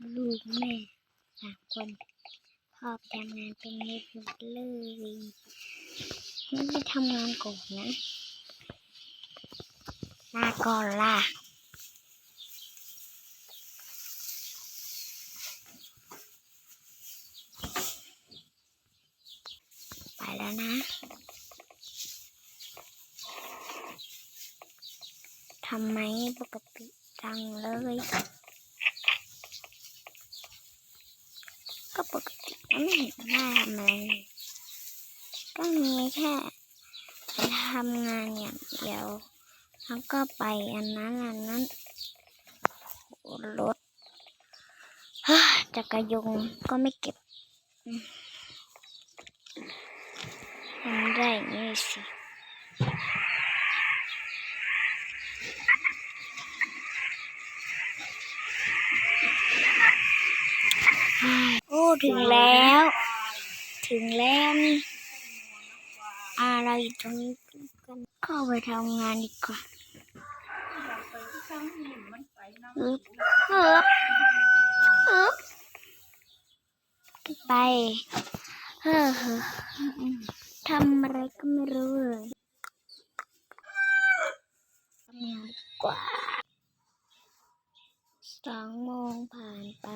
ลูกแม่สามคนพ่อไปทำงานเป็นเน็ตหมดเลยไม่ไปทำงานก่อนนะลาก่อนล่ะไปแล้วนะทำไมปกติจังเลย ก็ปกติก็ไม่เห็นได้ทำอะไรก็มีแค่ไปทำงานอย่างเดียว แล้วก็ไปอันนั้นอันนั้นรถฮ่าจักรยงก็ไม่เก็บทำได้นี่สิโอ้ ถึงแล้ว ถึงแล้วนี่อ่าเราอยู่ตรงนี้กันเข้าไปทำงานดีกว่าอึ๊บอึ๊บอึ๊บไปเฮ้อทำอะไรก็ไม่รู้เลยทำงานดีกว่าสองโมงผ่านไป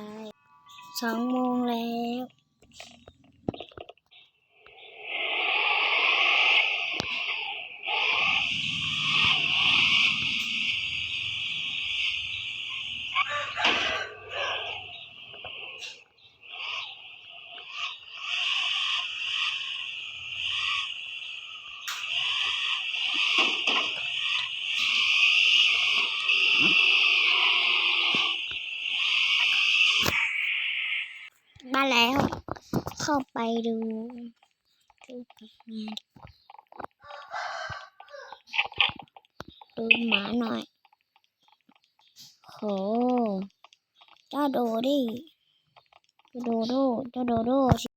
สองโมงแล้วาแล้ว เข้าไปดูดูกับงานดูหมาหน่อย โหเจ้าโดดิเจ้าโดโดเจ้าโดโด